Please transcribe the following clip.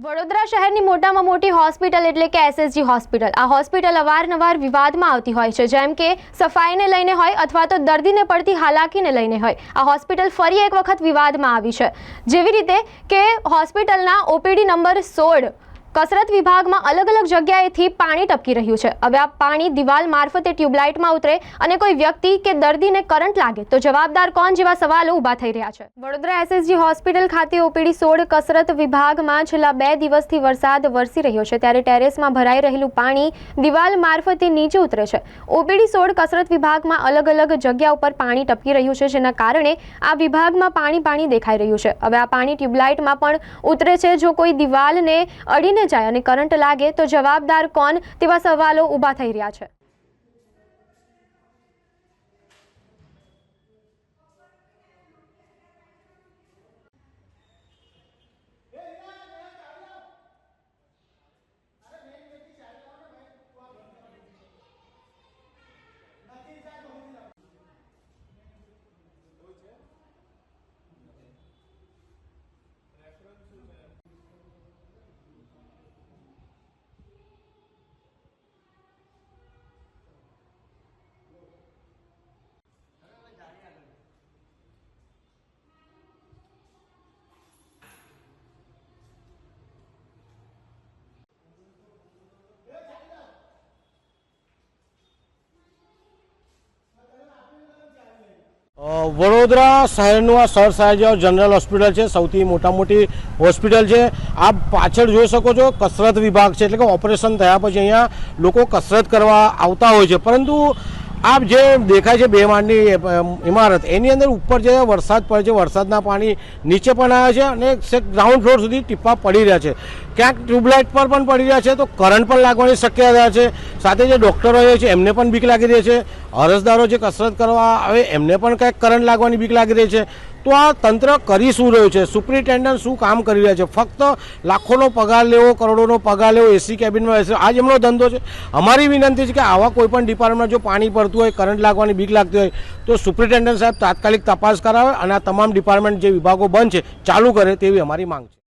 વડોદરા શહેરની મોટામાં મોટી હોસ્પિટલ એટલે કે એસએસજી હોસ્પિટલ. આ હોસ્પિટલ અવારનવાર વિવાદમાં આવતી હોય છે, જેમ કે સફાઈને લઈને હોય અથવા તો દર્દીને પડતી હાલાકીને લઈને હોય. આ હોસ્પિટલ ફરી એક વખત વિવાદમાં આવી છે. જેવી રીતે કે હોસ્પિટલના ઓપીડી નંબર સોળ કસરત વિભાગમાં અલગ અલગ જગ્યાએથી પાણી ટપકી રહ્યું છે. હવે આ પાણી દિવાલ મારફતે ટ્યુબલાઇટમાં ઉતરે અને કોઈ વ્યક્તિ કે દર્દીને કરંટ લાગે તો જવાબદાર કોણ જેવા સવાલો ઊભા થઈ રહ્યા છે. વડોદરા એસએસજી હોસ્પિટલ ખાતે ઓપીડી સોળ કસરત વિભાગમાં છેલ્લા બે દિવસથી વરસાદ વરસી રહ્યો છે. ત્યારે ટેરેસમાં ભરાઈ રહેલું પાણી દિવાલ મારફતે નીચે ઉતરે છે. ઓપીડી સોળ કસરત વિભાગમાં અલગ અલગ જગ્યા ઉપર પાણી ટપકી રહ્યું છે, જેના કારણે આ વિભાગમાં પાણી પાણી દેખાઈ રહ્યું છે. હવે આ પાણી ટ્યુબલાઇટમાં પણ ઉતરે છે. જો કોઈ દિવાલને અડીને જાય અને કરંટ લાગે તો જવાબદાર કોણ તેવા સવાલો ઊભા થઈ રહ્યા છે. વડોદરા શહેરનું આ સર સાહેબ જનરલ હોસ્પિટલ છે, સૌથી મોટા મોટી હોસ્પિટલ છે. આપ પાછળ જોઈ શકો છો, કસરત વિભાગ છે, એટલે કે ઓપરેશન થયા પછી અહીંયા લોકો કસરત કરવા આવતા હોય છે. પરંતુ આપ જે દેખાય છે બે માળની ઇમારત, એની અંદર ઉપર જે વરસાદ પડે છે, વરસાદના પાણી નીચે પણ આવ્યા છે અને ગ્રાઉન્ડ ફ્લોર સુધી ટીપા પડી રહ્યા છે. ક્યાંક ટ્યુબલાઇટ પર પણ પડી રહ્યા છે, તો કરંટ પણ લાગવાની શક્યતા છે. સાથે જે ડૉક્ટરો છે, એમને પણ બીક લાગી રહી છે. અરજદારો જે કસરત કરવા આવે, એમને પણ કંઈક કરંટ લાગવાની બીક લાગી રહી છે. તો આ તંત્ર કરી શું રહ્યું છે? સુપ્રિન્ટેન્ડન્ટ શું કામ કરી રહ્યા છે? ફક્ત લાખોનો પગાર લેવો, કરોડોનો પગાર લેવો, એસી કેબિનમાં બેસે. આ જ એમનો ધંધો છે. અમારી વિનંતી છે કે આવા કોઈ પણ ડિપાર્ટમેન્ટ જો પાણી પડતું હોય કરંટ લાગવાની બીક લાગતી હોય, તો સુપ્રિન્ટેન્ડન્ટ સાહેબ તાત્કાલિક તપાસ કરાવે અને આ તમામ ડિપાર્ટમેન્ટ જે વિભાગો બંધ છે, ચાલુ કરે તેવી અમારી માંગ છે.